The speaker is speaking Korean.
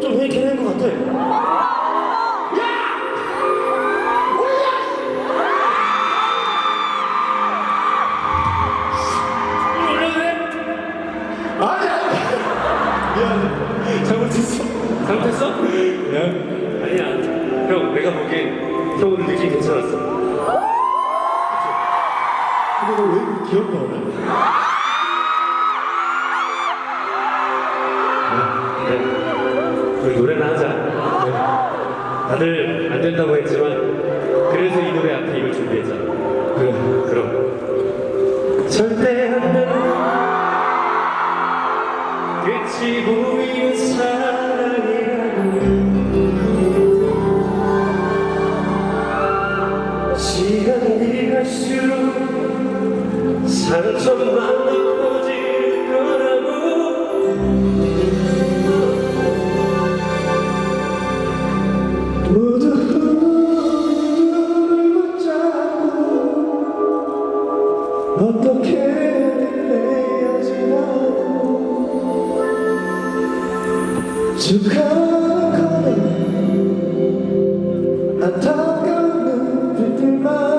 좀 회개한 것 같아. 잘못했어. 잘못했어? 미안. 아니야. 형, 내가 느낌 괜찮았어. 근데 너왜 기억 나오냐? 우리 노래나 하자. 네. 다들 안 된다고 했지만 그래서 이 노래 앞에 이걸 준비했잖아. 그래, 그럼. 절대 안 된다. 끝이 보이는 어떻게 헤어지라고 축하하거나 안타까운 눈빛들만